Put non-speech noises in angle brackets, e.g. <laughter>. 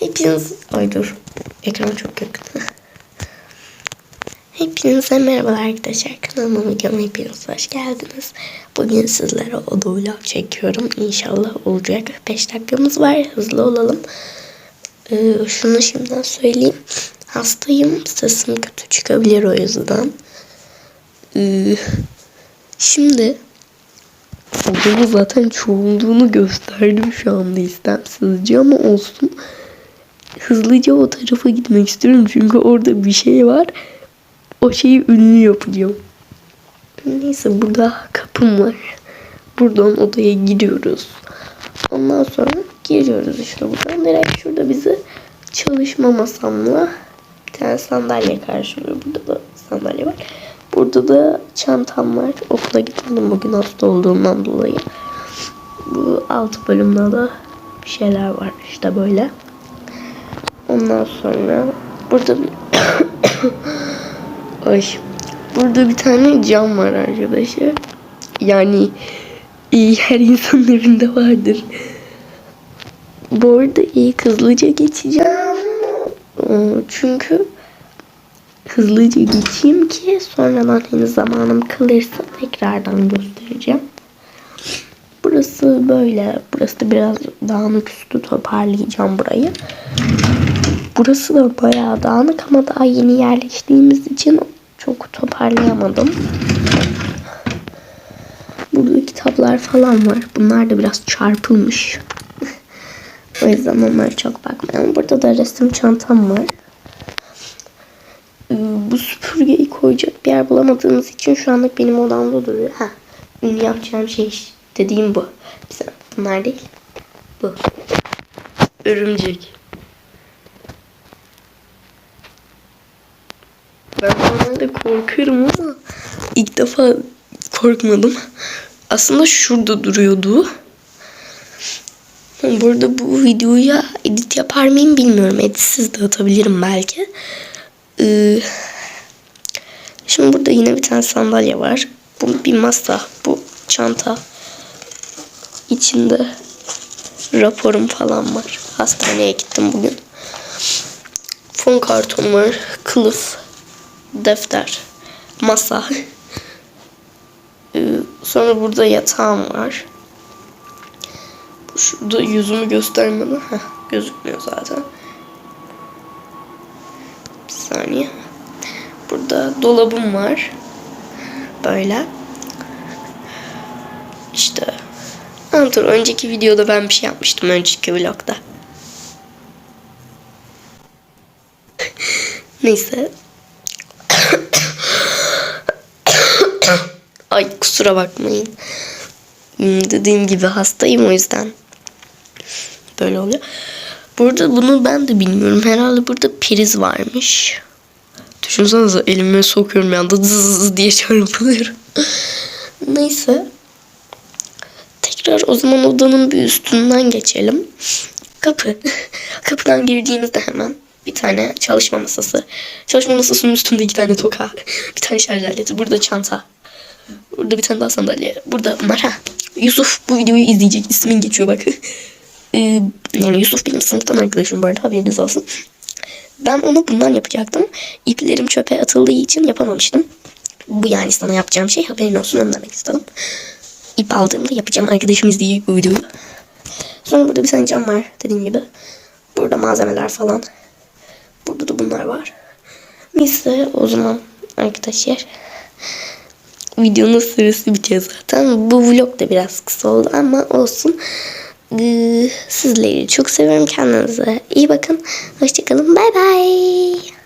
Hepiniz... Ay dur. Ekran çok yakın. Hepinize merhabalar arkadaşlar. Kanalıma videoma hepiniz hoş geldiniz. Bugün sizlere oda vlog çekiyorum. İnşallah olacak. 5 dakikamız var. Hızlı olalım. Ee, şunu şimdiden söyleyeyim. Hastayım. Sesim kötü çıkabilir o yüzden. Ee, şimdi Odamı zaten çoğunluğunu gösterdim şu anda istemsizce ama olsun. Hızlıca o tarafa gitmek istiyorum çünkü orada bir şey var. O şeyi ünlü yapacağım. Neyse burada kapım var. Buradan odaya giriyoruz. Ondan sonra giriyoruz işte buradan. Direkt şurada bizi çalışma masamla bir tane sandalye karşılıyor. Burada da sandalye var. Burada da çantam var. Okula gitmedim bugün hasta olduğumdan dolayı. Bu alt bölümde de bir şeyler var işte böyle. Ondan sonra burada <coughs> Ay. Burada bir tane cam var arkadaşlar. Yani iyi her insanın evinde vardır. Bu arada iyi hızlıca geçeceğim. Ee, Çünkü hızlıca geçeyim ki sonradan hani zamanım kalırsa tekrardan göstereceğim. Burası böyle. Burası da biraz dağınık üstü toparlayacağım burayı. Burası da bayağı dağınık ama daha yeni yerleştiğimiz için çok toparlayamadım. Burada kitaplar falan var. Bunlar da biraz çarpılmış. <laughs> o yüzden onlara çok bakmayalım. Burada da resim çantam var. Bu süpürgeyi koyacak bir yer bulamadığımız için şu anlık benim odamda duruyor. Ha, ünlü yapacağım şey dediğim bu. Mesela bunlar değil. Bu. Örümcek. Ben normalde korkarım ama ilk defa korkmadım. Aslında şurada duruyordu. Burada bu videoya edit yapar mıyım bilmiyorum. Editsiz de atabilirim belki. Ee, şimdi burada yine bir tane sandalye var. Bu bir masa. Bu çanta. İçinde raporum falan var. Hastaneye gittim bugün. Fon karton var. Kılıf. Defter. Masa. Ee, sonra burada yatağım var. Şurada yüzümü göstermeden <laughs> Heh, gözükmüyor zaten. Bir saniye. Burada dolabım var. Böyle. İşte. Dur önceki videoda ben bir şey yapmıştım önceki vlogda. <laughs> Neyse. <coughs> Ay kusura bakmayın. Dediğim gibi hastayım o yüzden. Böyle oluyor. Burada bunu ben de bilmiyorum. Herhalde burada priz varmış. Düşünsenize elime sokuyorum bir anda zız diye çarpılıyorum. <laughs> Neyse. Tekrar o zaman odanın bir üstünden geçelim. Kapı. <laughs> Kapıdan girdiğimizde hemen bir tane çalışma masası. Çalışma masasının üstünde iki tane toka. <laughs> Bir tane şarj aleti. Burada çanta. Burada bir tane daha sandalye. Burada ha. Yusuf bu videoyu izleyecek. İsmin geçiyor bak. Ee, yani Yusuf benim sınıftan arkadaşım bu arada haberiniz olsun. Ben onu bundan yapacaktım. İplerim çöpe atıldığı için yapamamıştım. Bu yani sana yapacağım şey haberin olsun onu demek istedim. İp aldığımda yapacağım. Arkadaşım izleyecek bu videoyu. Sonra burada bir tane cam var dediğim gibi. Burada malzemeler falan. Burada da bunlar var. Neyse o zaman arkadaşlar videonun süresi bitiyor zaten. Bu vlog da biraz kısa oldu ama olsun. Ee, Sizleri çok seviyorum. Kendinize iyi bakın. Hoşçakalın. Bay bay.